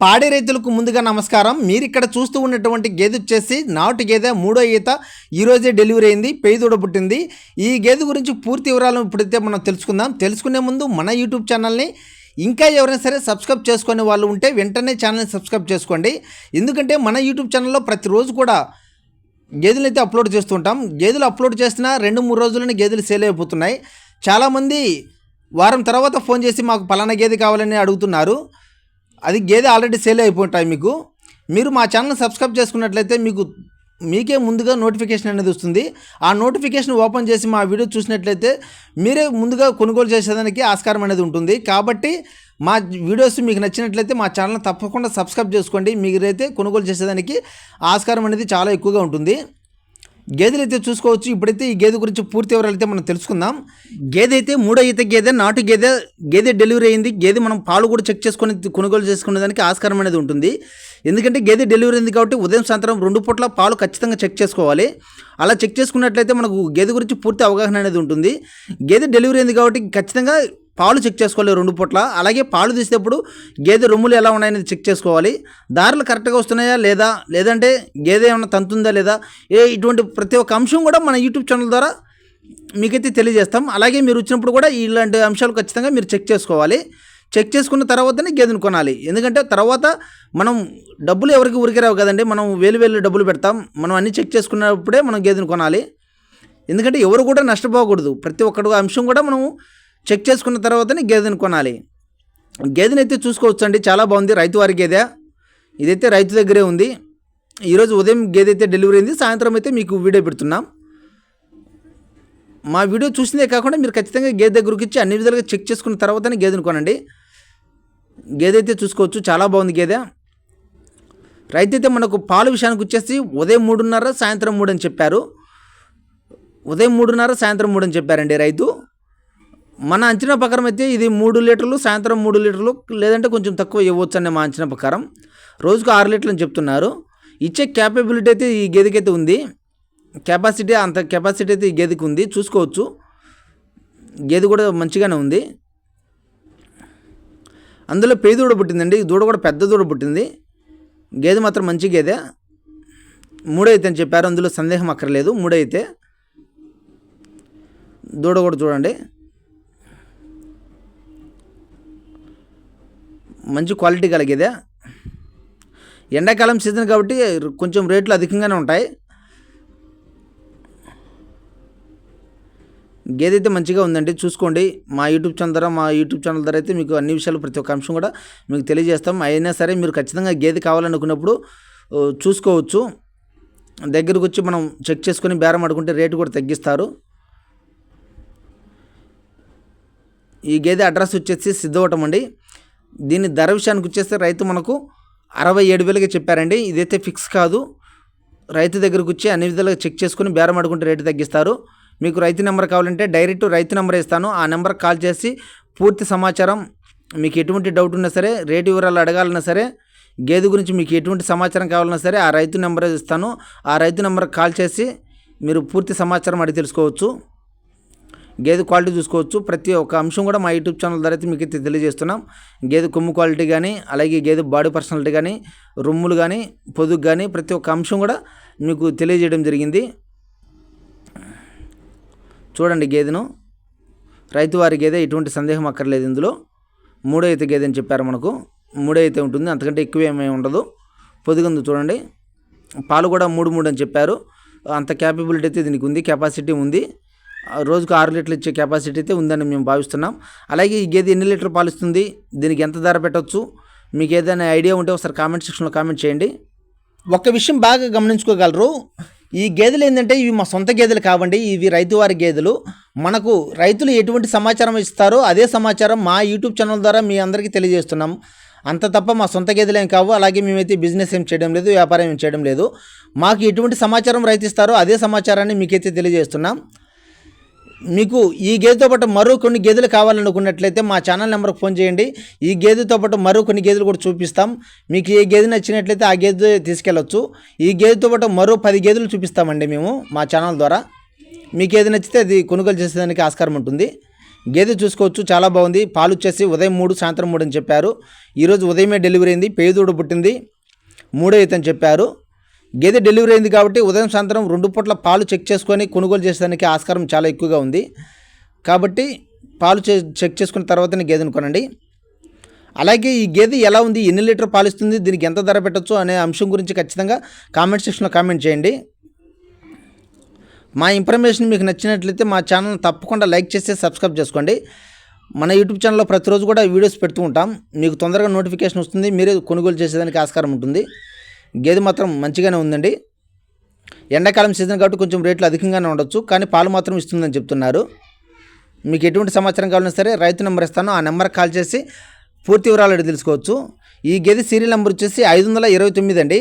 పాడి రైతులకు ముందుగా నమస్కారం. మీరు ఇక్కడ చూస్తూ ఉన్నటువంటి గేదె వచ్చేసి నాటు గేదె మూడో ఈత ఈరోజే డెలివరీ అయింది పేదూడ పుట్టింది. ఈ గేదె గురించి పూర్తి వివరాలను ఇప్పుడైతే మనం తెలుసుకుందాం. తెలుసుకునే ముందు మన యూట్యూబ్ ఛానల్ని ఇంకా ఎవరైనా సరే సబ్స్క్రైబ్ చేసుకునే వాళ్ళు ఉంటే వెంటనే ఛానల్ని సబ్స్క్రైబ్ చేసుకోండి. ఎందుకంటే మన యూట్యూబ్ ఛానల్లో ప్రతిరోజు కూడా గేదెలు అయితే అప్లోడ్ చేస్తుంటాం. గేదెలు అప్లోడ్ చేసిన రెండు మూడు రోజులని గేదెలు సేల్ అయిపోతున్నాయి. చాలామంది వారం తర్వాత ఫోన్ చేసి మాకు పలానా గేదె కావాలని అడుగుతున్నారు. అది గేదె ఆల్రెడీ సేల్ అయిపోయింటాయి మీకు. మీరు మా ఛానల్ సబ్స్క్రైబ్ చేసుకున్నట్లయితే మీకు మీకే ముందుగా నోటిఫికేషన్ అనేది వస్తుంది. ఆ నోటిఫికేషన్ ఓపెన్ చేసి మా వీడియో చూసినట్లయితే మీరే ముందుగా కొనుగోలు చేసేదానికి ఆస్కారం అనేది ఉంటుంది. కాబట్టి మా వీడియోస్ మీకు నచ్చినట్లయితే మా ఛానల్ తప్పకుండా సబ్స్క్రైబ్ చేసుకోండి. మీరైతే కొనుగోలు చేసేదానికి ఆస్కారం అనేది చాలా ఎక్కువగా ఉంటుంది. గేదెలు అయితే చూసుకోవచ్చు. ఇప్పుడైతే ఈ గేదె గురించి పూర్తి వివరాలు అయితే మనం తెలుసుకుందాం. గేదె అయితే మూడో ఈత గేదె నాటు గేదె గేదె డెలివరీ అయింది. గేదె మనం పాలు కూడా చెక్ చేసుకొని కొనుగోలు చేసుకునే దానికి ఆస్కారం అనేది ఉంటుంది. ఎందుకంటే గేదె డెలివరీ అయింది కాబట్టి ఉదయం సాయంత్రం రెండు పూట్ల పాలు ఖచ్చితంగా చెక్ చేసుకోవాలి. అలా చెక్ చేసుకున్నట్లయితే మనకు గేదె గురించి పూర్తి అవగాహన అనేది ఉంటుంది. గేదె డెలివరీ అయింది కాబట్టి ఖచ్చితంగా పాలు చెక్ చేసుకోవాలి రెండు పూట్ల. అలాగే పాలు తీసేటప్పుడు గేదె రొమ్ములు ఎలా ఉన్నాయనేది చెక్ చేసుకోవాలి. దారులు కరెక్ట్గా వస్తున్నాయా లేదా? లేదంటే గేదె ఏమైనా తంతుందా లేదా? ఏ ఇటువంటి ప్రతి ఒక్క అంశం కూడా మన యూట్యూబ్ ఛానల్ ద్వారా మీకైతే తెలియజేస్తాం. అలాగే మీరు వచ్చినప్పుడు కూడా ఇలాంటి అంశాలు ఖచ్చితంగా మీరు చెక్ చేసుకోవాలి. చెక్ చేసుకున్న తర్వాతనే గేదెను కొనాలి. ఎందుకంటే తర్వాత మనం డబ్బులు ఎవరికి ఉరికిరావు కదండి. మనం వేలు వేలు డబ్బులు పెడతాం. మనం అన్నీ చెక్ చేసుకున్నప్పుడే మనం గేదెను కొనాలి. ఎందుకంటే ఎవరు కూడా నష్టపోకూడదు. ప్రతి ఒక్కడు అంశం కూడా మనం చెక్ చేసుకున్న తర్వాతనే గేదెను కొనాలి. గేదెని అయితే చూసుకోవచ్చండి. చాలా బాగుంది. రైతు వారి గేదె. ఇదైతే రైతు దగ్గరే ఉంది. ఈరోజు ఉదయం గేదె అయితే డెలివరీ అయింది. సాయంత్రం అయితే మీకు వీడియో పెడుతున్నాం. మా వీడియో చూసిందే కాకుండా మీరు ఖచ్చితంగా గేదె దగ్గరికి ఇచ్చి అన్ని విధాలుగా చెక్ చేసుకున్న తర్వాతనే గేదెను కొనండి. గేదె అయితే చూసుకోవచ్చు. చాలా బాగుంది గేదె. రైతు అయితే మనకు పాలు విషయానికి వచ్చేసి ఉదయం మూడున్నర సాయంత్రం మూడు అని చెప్పారు. ఉదయం మూడున్నర సాయంత్రం మూడు అని చెప్పారండి రైతు. మన అంచనా ప్రకారం అయితే ఇది మూడు లీటర్లు సాయంత్రం మూడు లీటర్లు లేదంటే కొంచెం తక్కువ ఇవ్వచ్చు అనే మా అంచనా ప్రకారం. రోజుకు ఆరు లీటర్లు అని చెప్తున్నారు. ఇచ్చే క్యాపబిలిటీ అయితే ఈ గేదెకైతే అయితే ఉంది. కెపాసిటీ అంత కెపాసిటీ అయితే ఈ గేదెకి ఉంది. చూసుకోవచ్చు. గేదె కూడా మంచిగానే ఉంది. అందులో పేద దూడ పుట్టిందండి. దూడ కూడా పెద్ద దూడ పుట్టింది. గేదె మాత్రం మంచి గేదె. మూడైతే అని చెప్పారు. అందులో సందేహం అక్కర్లేదు. మూడైతే. దూడ కూడా చూడండి. మంచి క్వాలిటీ కలిగేదే. ఎండాకాలం సీజన్ కాబట్టి కొంచెం రేట్లు అధికంగానే ఉంటాయి. గేదె అయితే మంచిగా ఉందండి. చూసుకోండి. మా యూట్యూబ్ ఛానల్ ద్వారా మా యూట్యూబ్ ఛానల్ ద్వారా అయితే మీకు అన్ని విషయాలు ప్రతి ఒక్క అంశం కూడా మీకు తెలియజేస్తాం. అయినా సరే మీరు ఖచ్చితంగా గేదె కావాలనుకున్నప్పుడు చూసుకోవచ్చు. దగ్గరకు వచ్చి మనం చెక్ చేసుకొని బేరం ఆడుకుంటే రేటు కూడా తగ్గిస్తారు. ఈ గేదె అడ్రస్ వచ్చేసి సిద్ధవటం అండి. దీని ధర విషయానికి వచ్చేస్తే రైతు మనకు అరవై ఏడు వేలకి చెప్పారండి. ఇదైతే ఫిక్స్ కాదు. రైతు దగ్గరకు వచ్చి అన్ని విధాలుగా చెక్ చేసుకుని బేరం అడుగుంటే రేటు తగ్గిస్తారు. మీకు రైతు నెంబర్ కావాలంటే డైరెక్ట్ రైతు నెంబర్ ఇస్తాను. ఆ నెంబర్ కాల్ చేసి పూర్తి సమాచారం మీకు ఎటువంటి డౌట్ ఉన్నా సరే రేటు వివరాలు అడగాలన్నా సరే గేదె గురించి మీకు ఎటువంటి సమాచారం కావాలన్నా సరే ఆ రైతు నెంబర్ ఇస్తాను. ఆ రైతు నెంబర్ కాల్ చేసి మీరు పూర్తి సమాచారం అడిగి తెలుసుకోవచ్చు. గేదె క్వాలిటీ చూసుకోవచ్చు. ప్రతి ఒక్క అంశం కూడా మా యూట్యూబ్ ఛానల్ ద్వారా అయితే మీకు అయితే తెలియజేస్తున్నాం. గేదె కొమ్ము క్వాలిటీ కానీ అలాగే గేదె బాడీ పర్సనాలిటీ కానీ రొమ్ములు కానీ పొదుగు కానీ ప్రతి ఒక్క అంశం కూడా మీకు తెలియజేయడం జరిగింది. చూడండి గేదెను. రైతు వారి గేదె ఎటువంటి సందేహం అక్కర్లేదు ఇందులో. మూడో అయితే గేదె అని చెప్పారు మనకు. మూడో అయితే ఉంటుంది. అంతకంటే ఎక్కువ ఏమీ ఉండదు. పొదుగుంది చూడండి. పాలు కూడా మూడు మూడు అని చెప్పారు. అంత క్యాపబిలిటీ అయితే దీనికి ఉంది. కెపాసిటీ ఉంది. రోజుకు ఆరు లీటర్లు ఇచ్చే కెపాసిటీ అయితే ఉందని మేము భావిస్తున్నాం. అలాగే ఈ గేదె ఎన్ని లీటర్ పాలు ఇస్తుంది దీనికి ఎంత ధర పెట్టవచ్చు మీకు ఏదైనా ఐడియా ఉంటే ఒకసారి కామెంట్ సెక్షన్లో కామెంట్ చేయండి. ఒక విషయం బాగా గమనించుకోగలరు. ఈ గేదెలు ఏంటంటే ఇవి మా సొంత గేదెలు కావండి. ఇవి రైతువారి గేదెలు. మనకు రైతులు ఎటువంటి సమాచారం ఇస్తారో అదే సమాచారం మా యూట్యూబ్ ఛానల్ ద్వారా మీ అందరికీ తెలియజేస్తున్నాం. అంత తప్ప మా సొంత గేదెలు ఏం కావు. అలాగే మేమైతే బిజినెస్ ఏం చేయడం లేదు వ్యాపారం ఏం చేయడం లేదు. మాకు ఎటువంటి సమాచారం రైతు ఇస్తారో అదే సమాచారాన్ని మీకైతే తెలియజేస్తున్నాం. మీకు ఈ గేదెతో పాటు మరో కొన్ని గేదెలు కావాలనుకున్నట్లయితే మా ఛానల్ నెంబర్కి ఫోన్ చేయండి. ఈ గేదెతో పాటు మరో కొన్ని గేదెలు కూడా చూపిస్తాం. మీకు ఏ గేదె నచ్చినట్లయితే ఆ గేదె తీసుకెళ్ళొచ్చు. ఈ గేదెతో పాటు మరో పది గేదెలు చూపిస్తామండి మేము మా ఛానల్ ద్వారా. మీకు ఏది నచ్చితే అది కొనుగోలు చేసేదానికి ఆస్కారం ఉంటుంది. గేదె చూసుకోవచ్చు చాలా బాగుంది. పాలు వచ్చేసి ఉదయం మూడు సాయంత్రం మూడు అని చెప్పారు. ఈరోజు ఉదయమే డెలివరీ అయింది పేదోడు పుట్టింది మూడో ఈత అని చెప్పారు. గేదె డెలివరీ అయింది కాబట్టి ఉదయం సాయంత్రం రెండు పూట్ల పాలు చెక్ చేసుకొని కొనుగోలు చేసేదానికి ఆస్కారం చాలా ఎక్కువగా ఉంది. కాబట్టి పాలు చెక్ చేసుకున్న తర్వాతనే గేదెను కొనండి. అలాగే ఈ గేదె ఎలా ఉంది ఎన్ని లీటర్ పాలిస్తుంది దీనికి ఎంత ధర పెట్టచ్చు అనే అంశం గురించి ఖచ్చితంగా కామెంట్ సెక్షన్లో కామెంట్ చేయండి. మా ఇన్ఫర్మేషన్ మీకు నచ్చినట్లయితే మా ఛానల్ తప్పకుండా లైక్ చేసి సబ్స్క్రైబ్ చేసుకోండి. మన యూట్యూబ్ ఛానల్లో ప్రతిరోజు కూడా వీడియోస్ పెడుతూ ఉంటాం. మీకు తొందరగా నోటిఫికేషన్ వస్తుంది మీరే కొనుగోలు చేసేదానికి ఆస్కారం ఉంటుంది. గేదె మాత్రం మంచిగానే ఉందండి. ఎండాకాలం సీజన్ కాబట్టి కొంచెం రేట్లు అధికంగానే ఉండొచ్చు కానీ పాలు మాత్రం ఇస్తుందని చెప్తున్నారు. మీకు ఎటువంటి సమాచారం కావాలన్నా సరే రైతు నెంబర్ ఇస్తాను ఆ నెంబర్ కాల్ చేసి పూర్తి వివరాలు అడిగి తెలుసుకోవచ్చు. ఈ గేదె సీరియల్ నెంబర్ వచ్చేసి ఐదు వందల ఇరవై తొమ్మిది అండి.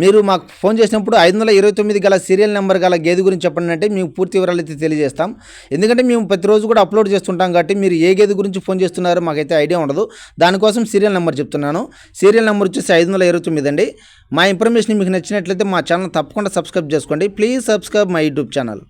మీరు మాకు ఫోన్ చేసినప్పుడు ఐదు వందల ఇరవై తొమ్మిది గల సీరియల్ నెంబర్ గల గేదె గురించి చెప్పండి అంటే మేము పూర్తి వివరాలు అయితే తెలియజేస్తాం. ఎందుకంటే మేము ప్రతిరోజు కూడా అప్లోడ్ చేస్తుంటాం కాబట్టి మీరు ఏ గేదె గురించి ఫోన్ చేస్తున్నారో మాకైతే ఐడియా ఉండదు. దానికోసం సీరియల్ నెంబర్ చెప్తున్నాను. సీరియల్ నెంబర్ వచ్చేసి ఐదు వందల ఇరవై తొమ్మిది అండి. మా ఇన్ఫర్మేషన్ మీకు నచ్చినట్లయితే మా ఛానల్ తప్పకుండా సబ్స్క్రైబ్ చేసుకోండి. Please subscribe my YouTube channel.